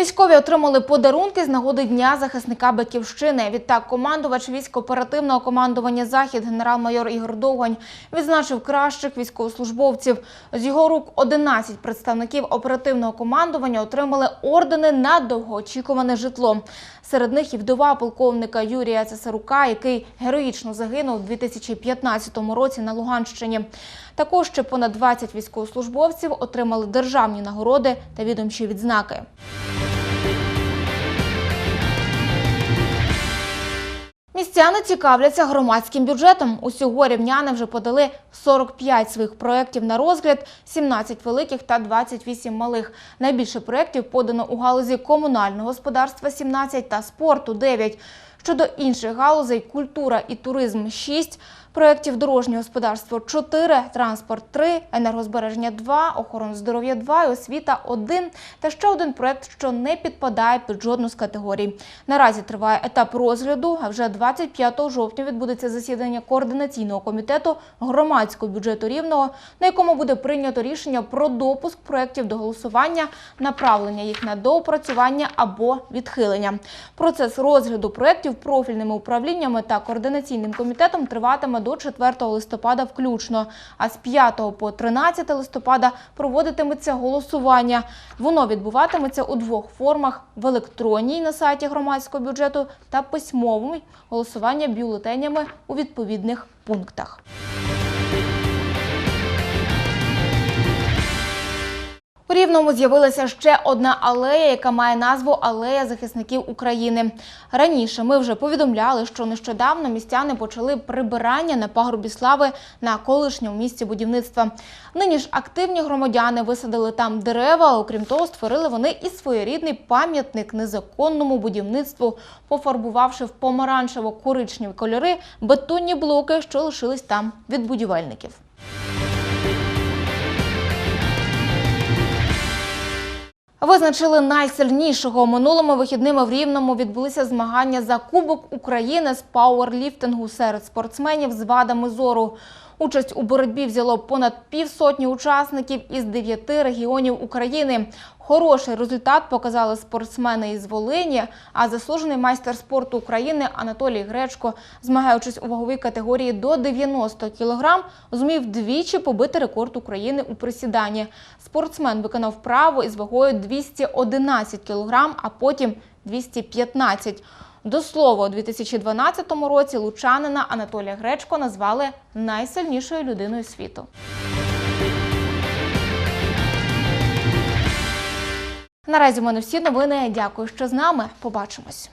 Військові отримали подарунки з нагоди Дня захисника Батьківщини. Відтак, командувач військово-оперативного командування Захід генерал-майор Ігор Довгань відзначив кращих військовослужбовців. З його рук 11 представників оперативного командування отримали ордени на довгоочікуване житло. Серед них і вдова полковника Юрія Цесарука, який героїчно загинув у 2015 році на Луганщині. Також ще понад 20 військовослужбовців отримали державні нагороди та відомчі відзнаки. Містяни цікавляться громадським бюджетом. Усього рівняни вже подали 45 своїх проєктів на розгляд, 17 великих та 28 малих. Найбільше проєктів подано у галузі комунального господарства 17 та спорту 9. Щодо інших галузей культура і туризм 6, проєктів дорожнього господарства 4, транспорт 3, енергозбереження 2, охорона здоров'я 2 і освіта 1 та ще один проєкт, що не підпадає під жодну з категорій. Наразі триває етап розгляду, а вже 25 жовтня відбудеться засідання координаційного комітету громадського бюджету Рівного, на якому буде прийнято рішення про допуск проєктів до голосування, направлення їх на доопрацювання або відхилення. Процес розгляду проєктів профільними управліннями та координаційним комітетом триватиме до 4 листопада включно, а з 5 по 13 листопада проводитиметься голосування. Воно відбуватиметься у двох формах: в електронній на сайті громадського бюджету та письмовому голосування бюлетенями у відповідних пунктах. У Рівному з'явилася ще одна алея, яка має назву Алея захисників України. Раніше ми вже повідомляли, що нещодавно містяни почали прибирання на пагорбі слави на колишньому місці будівництва. Нині ж активні громадяни висадили там дерева, окрім того, створили вони і своєрідний пам'ятник незаконному будівництву, пофарбувавши в помаранчево-коричневі кольори бетонні блоки, що лишились там від будівельників. Визначили найсильнішого минулими вихідними в Рівному відбулися змагання за Кубок України з пауерліфтингу серед спортсменів з вадами зору. Участь у боротьбі взяло понад півсотні учасників із дев'яти регіонів України. Хороший результат показали спортсмени із Волині, а заслужений майстер спорту України Анатолій Гречко, змагаючись у ваговій категорії до 90 кг, зумів двічі побити рекорд України у присіданні. Спортсмен виконав вправу із вагою 211 кг, а потім 215 до слова, у 2012 році лучанина Анатолія Гречко назвали найсильнішою людиною світу. Наразі в мене всі новини. Дякую, що з нами. Побачимось.